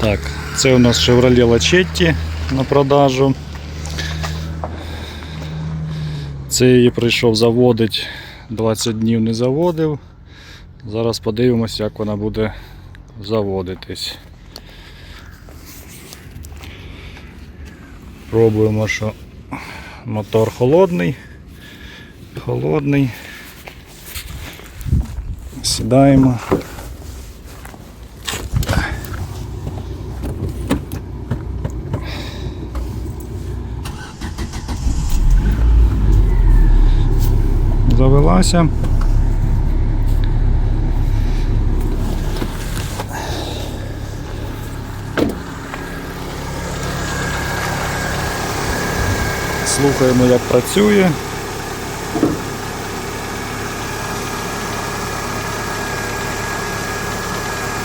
Так, це у нас Chevrolet Lachetti на продажу. Це її прийшов заводить, 20 днів не заводив. Зараз подивимося, як вона буде заводитись. Пробуємо, що мотор холодний. Холодний. Сідаємо. Завелася. Слухаємо, як працює.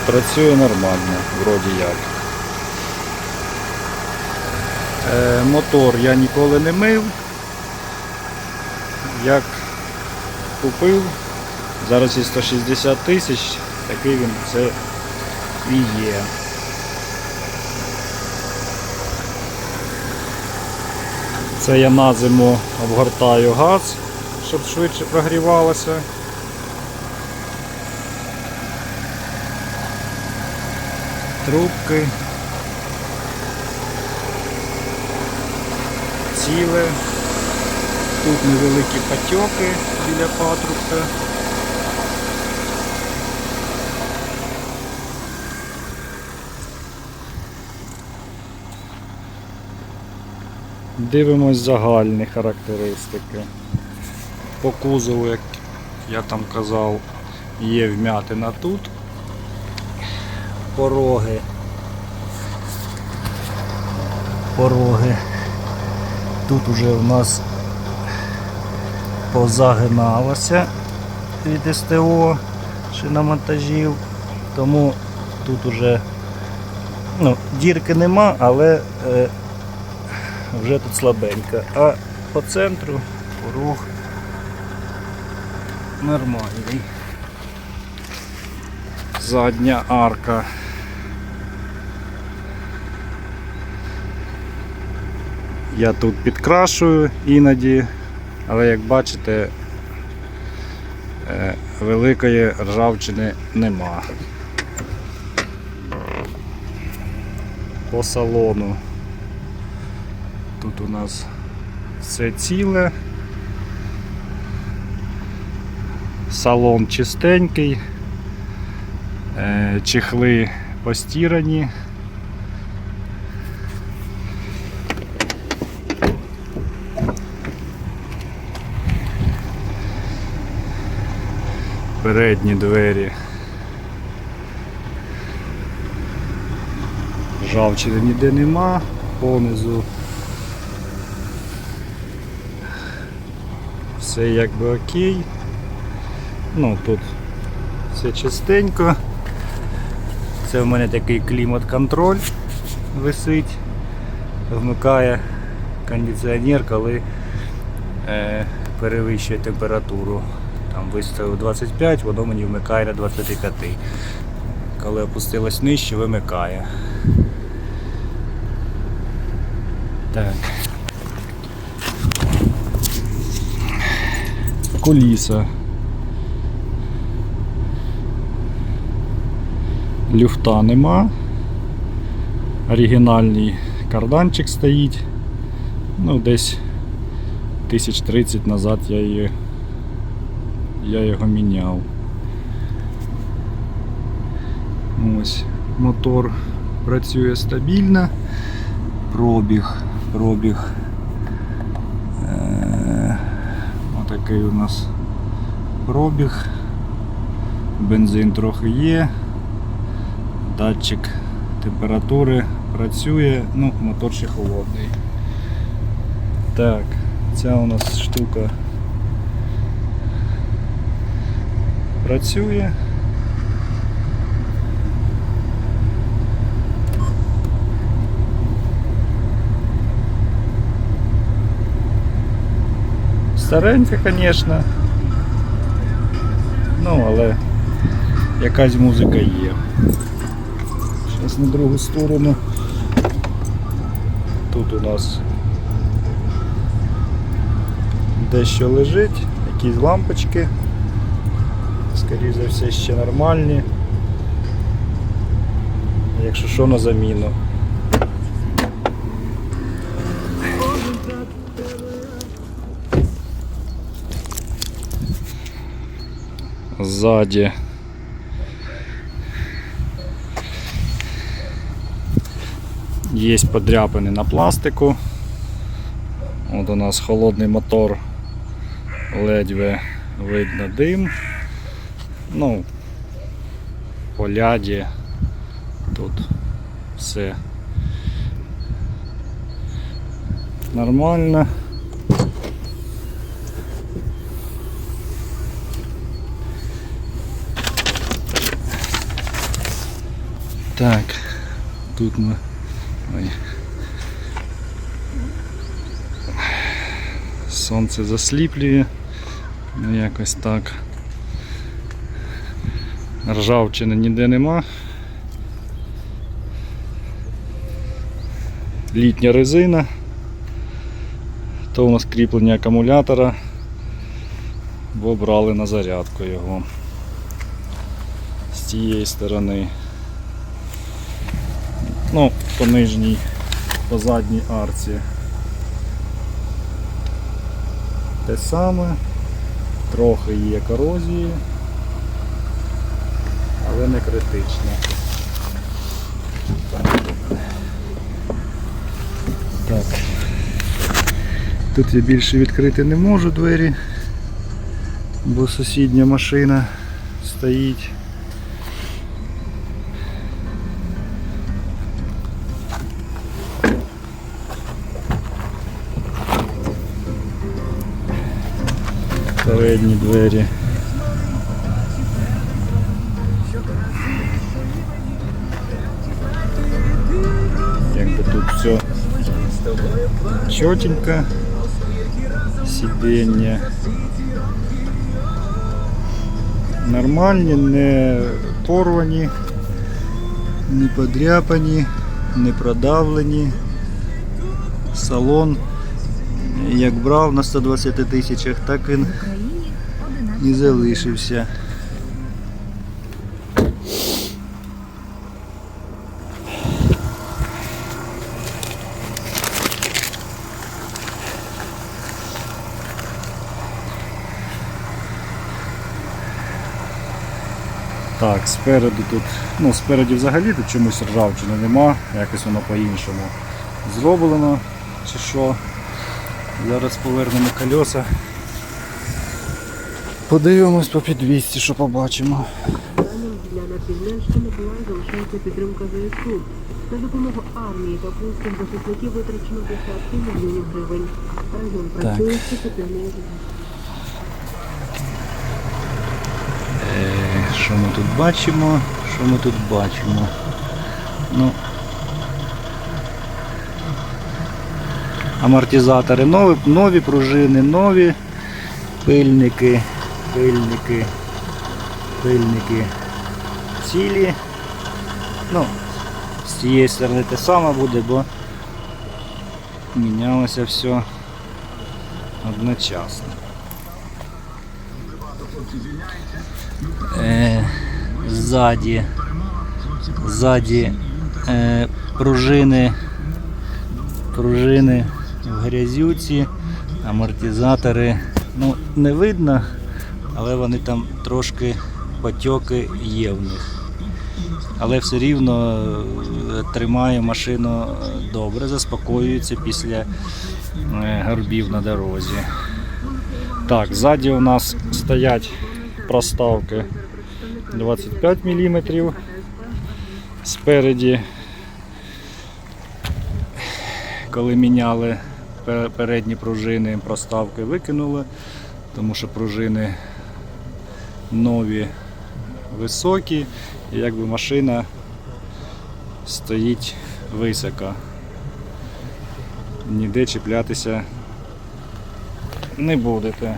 Працює нормально, вроді як. Е, мотор я ніколи не мив. Як купив, зараз і 160 тисяч, такий він це і є. Це я на зиму обгортаю газ, щоб швидше прогрівалося. Трубки. Ціле. Тут невеликі потьоки біля патрубка. Дивимось загальні характеристики. По кузову, як я там казав, є вмятина тут. Пороги. Пороги. Тут уже у нас позагиналося від СТО шиномонтажів, тому тут уже ну, дірки нема, але е, вже тут слабенько. А по центру порог нормальний. Задня арка. Я тут підкрашую іноді, але як бачите, е, великої ржавчини нема. По салону. Тут у нас все ціле. Салон чистенький, е, чехли постірані. Передні двері. Жавчини ніде нема, понизу все якби окей. Ну тут все чистенько. Це в мене такий клімат-контроль висить, вмикає кондиціонер, коли е, перевищує температуру. Там виставив 25, воно мені вмикає на 25. Коли опустилось нижче, вимикає. Так. Куліса. Люфта нема. Оригінальний карданчик стоїть. Ну, десь тисяч 30 назад я її я його міняв. Ось мотор працює стабільно. Пробіг, пробіг. Е, Отакий у нас пробіг. Бензин трохи є. Датчик температури працює, ну, мотор ще холодний. Так, ця у нас штука працює. Старенька, звісно. Ну, але якась музика є. Зараз на другу сторону. Тут у нас дещо лежить, якісь лампочки. Скоріше за все ще нормальні. Якщо що на заміну. Ззаді. Є подряпини на пластику. От у нас холодний мотор, ледве видно дим. Ну, по ляді тут все нормально. Так, тут ми. Ой. Сонце засліплює. Ну якось так. Ржавчини ніде нема. Літня резина. То у нас кріплення акумулятора, бо брали на зарядку його з цієї сторони. Ну, по нижній, по задній арці. Те саме, трохи є корозії, але не критично. Так. Тут я більше відкрити не можу двері, бо сусідня машина стоїть. Передні двері. Чотенько. Сидіння. Нормальні, не порвані, не подряпані, не продавлені. Салон як брав на 120 тисячах, так він і залишився. Так, спереду тут, ну спереді взагалі тут чомусь ржавчини нема, якось воно по-іншому зроблено чи що. Зараз повернемо колеса. Подивимось по підвісці, що побачимо. Для напівдня, що Миколаїв залишається підтримка ЗСУ. На допомогу армії та польських захисників витрачено десятки мільйонів гривень. Так. працює з позитивною Е, Що ми тут бачимо? Що ми тут бачимо? Ну, амортизатори нові, нові пружини, нові пильники, пильники, пильники цілі. Ну, з цієї сторони те саме буде, бо мінялося все одночасно. Е, ззаді, ззаді е, пружини, пружини в грязюці, амортизатори. Ну, не видно, але вони там трошки потьоки є в них. Але все рівно е, тримає машину добре, заспокоюється після е, горбів на дорозі. Так, ззаді у нас стоять проставки 25 мм. Спереді, коли міняли передні пружини, проставки викинули, тому що пружини нові, високі, і якби машина стоїть високо. Ніде чіплятися не будете.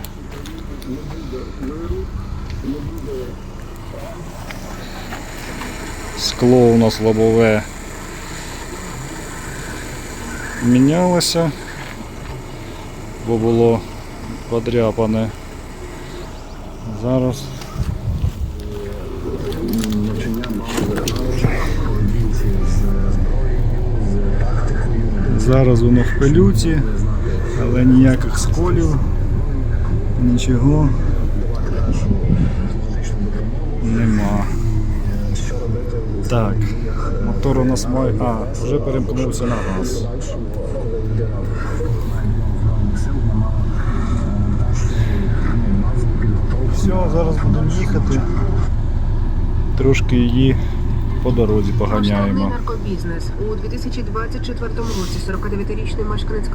Скло у нас лобове мінялося, бо було подряпане. Зараз Зараз воно в пилюці, але ніяких сколів, нічого нема. Так, мотор у нас має. А, вже перемкнувся на газ. Все, зараз будемо їхати. Трошки її по дорозі поганяємо. наркобізнес у 2024 році 49-річний мешканець